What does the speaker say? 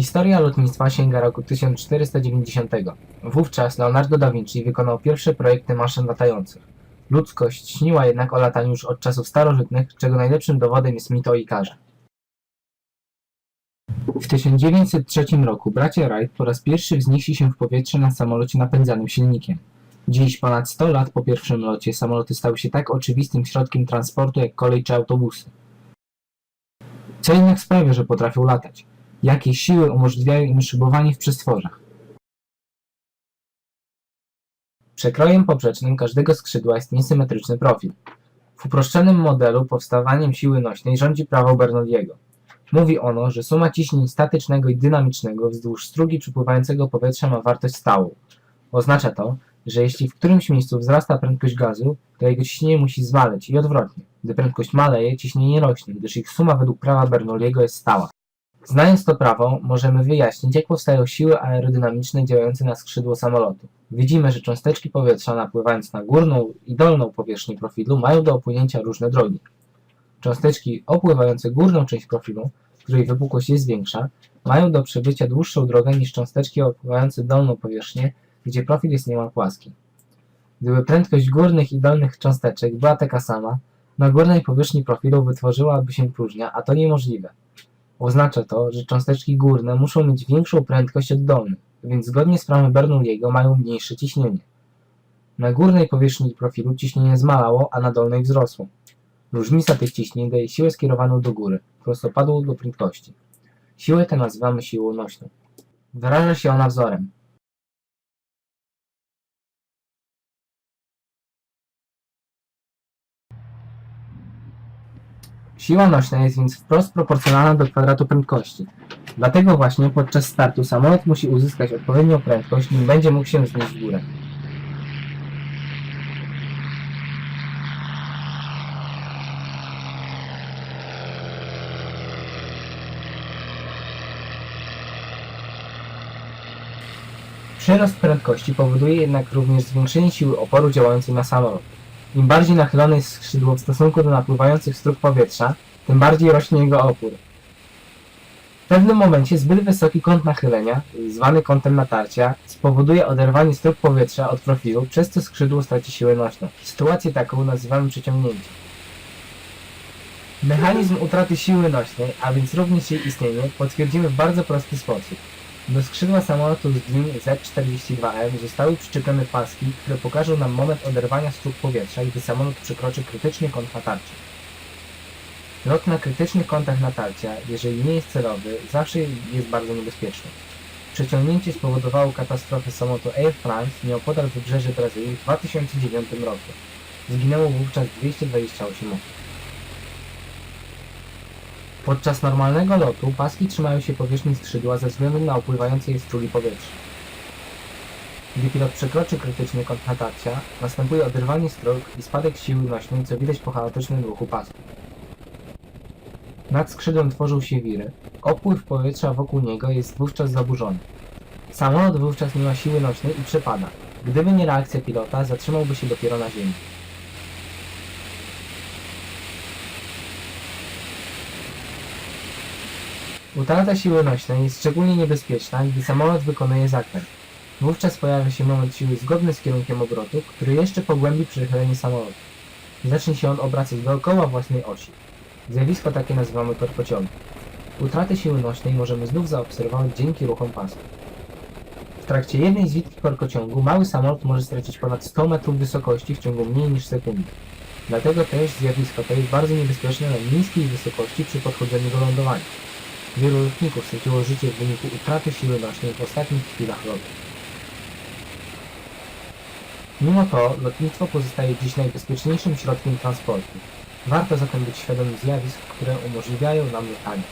Historia lotnictwa sięga roku 1490. Wówczas Leonardo da Vinci wykonał pierwsze projekty maszyn latających. Ludzkość śniła jednak o lataniu już od czasów starożytnych, czego najlepszym dowodem jest mit o Ikarze. W 1903 roku bracia Wright po raz pierwszy wznieśli się w powietrze na samolocie napędzanym silnikiem. Dziś, ponad 100 lat po pierwszym locie, samoloty stały się tak oczywistym środkiem transportu jak kolej czy autobusy. Co jednak sprawia, że potrafią latać? Jakie siły umożliwiają im szybowanie w przestworzach? Przekrojem poprzecznym każdego skrzydła jest niesymetryczny profil. W uproszczonym modelu powstawaniem siły nośnej rządzi prawo Bernoulliego. Mówi ono, że suma ciśnień statycznego i dynamicznego wzdłuż strugi przepływającego powietrza ma wartość stałą. Oznacza to, że jeśli w którymś miejscu wzrasta prędkość gazu, to jego ciśnienie musi zmaleć i odwrotnie. Gdy prędkość maleje, ciśnienie rośnie, gdyż ich suma według prawa Bernoulliego jest stała. Znając to prawo, możemy wyjaśnić, jak powstają siły aerodynamiczne działające na skrzydło samolotu. Widzimy, że cząsteczki powietrza napływając na górną i dolną powierzchnię profilu mają do opłynięcia różne drogi. Cząsteczki opływające górną część profilu, której wypukłość jest większa, mają do przebycia dłuższą drogę niż cząsteczki opływające dolną powierzchnię, gdzie profil jest niemal płaski. Gdyby prędkość górnych i dolnych cząsteczek była taka sama, na górnej powierzchni profilu wytworzyłaby się próżnia, a to niemożliwe. Oznacza to, że cząsteczki górne muszą mieć większą prędkość od dolnych, więc zgodnie z prawem Bernoulliego mają mniejsze ciśnienie. Na górnej powierzchni profilu ciśnienie zmalało, a na dolnej wzrosło. Różnica tych ciśnień daje siłę skierowaną do góry, prostopadłą do prędkości. Siłę tę nazywamy siłą nośną. Wyraża się ona wzorem. Siła nośna jest więc wprost proporcjonalna do kwadratu prędkości. Dlatego właśnie podczas startu samolot musi uzyskać odpowiednią prędkość, nim będzie mógł się wznieść w górę. Przyrost prędkości powoduje jednak również zwiększenie siły oporu działającej na samolot. Im bardziej nachylone jest skrzydło w stosunku do napływających strug powietrza, tym bardziej rośnie jego opór. W pewnym momencie zbyt wysoki kąt nachylenia, zwany kątem natarcia, spowoduje oderwanie strug powietrza od profilu, przez co skrzydło straci siłę nośną. Sytuację taką nazywamy przeciągnięciem. Mechanizm utraty siły nośnej, a więc również jej istnienie, potwierdzimy w bardzo prosty sposób. Do skrzydła samolotu z DIN Z-42M zostały przyczepione paski, które pokażą nam moment oderwania strug powietrza, gdy samolot przekroczy krytyczny kąt natarcia. Lot na krytycznych kątach natarcia, jeżeli nie jest celowy, zawsze jest bardzo niebezpieczny. Przeciągnięcie spowodowało katastrofę samolotu Air France nieopodal wybrzeży Brazylii w 2009 roku. Zginęło wówczas 228 osób. Podczas normalnego lotu paski trzymają się powierzchni skrzydła ze względu na opływające je strugi powietrza. Gdy pilot przekroczy krytyczny kąt natarcia, następuje oderwanie strug i spadek siły nośnej, co widać po chaotycznym ruchu pasków. Nad skrzydłem tworzą się wiry. Opływ powietrza wokół niego jest wówczas zaburzony. Samolot wówczas nie ma siły nośnej i przepada. Gdyby nie reakcja pilota, zatrzymałby się dopiero na ziemi. Utrata siły nośnej jest szczególnie niebezpieczna, gdy samolot wykonuje zakręt. Wówczas pojawia się moment siły zgodny z kierunkiem obrotu, który jeszcze pogłębi przechylenie samolotu. Zacznie się on obracać dookoła własnej osi. Zjawisko takie nazywamy korkociągiem. Utratę siły nośnej możemy znów zaobserwować dzięki ruchom pasów. W trakcie jednej z witki korkociągu mały samolot może stracić ponad 100 metrów wysokości w ciągu mniej niż sekundy. Dlatego też zjawisko to jest bardzo niebezpieczne na niskiej wysokości przy podchodzeniu do lądowania. Wielu lotników straciło życie w wyniku utraty siły nośnej w ostatnich chwilach lotu. Mimo to lotnictwo pozostaje dziś najbezpieczniejszym środkiem transportu. Warto zatem być świadomym zjawisk, które umożliwiają nam latanie.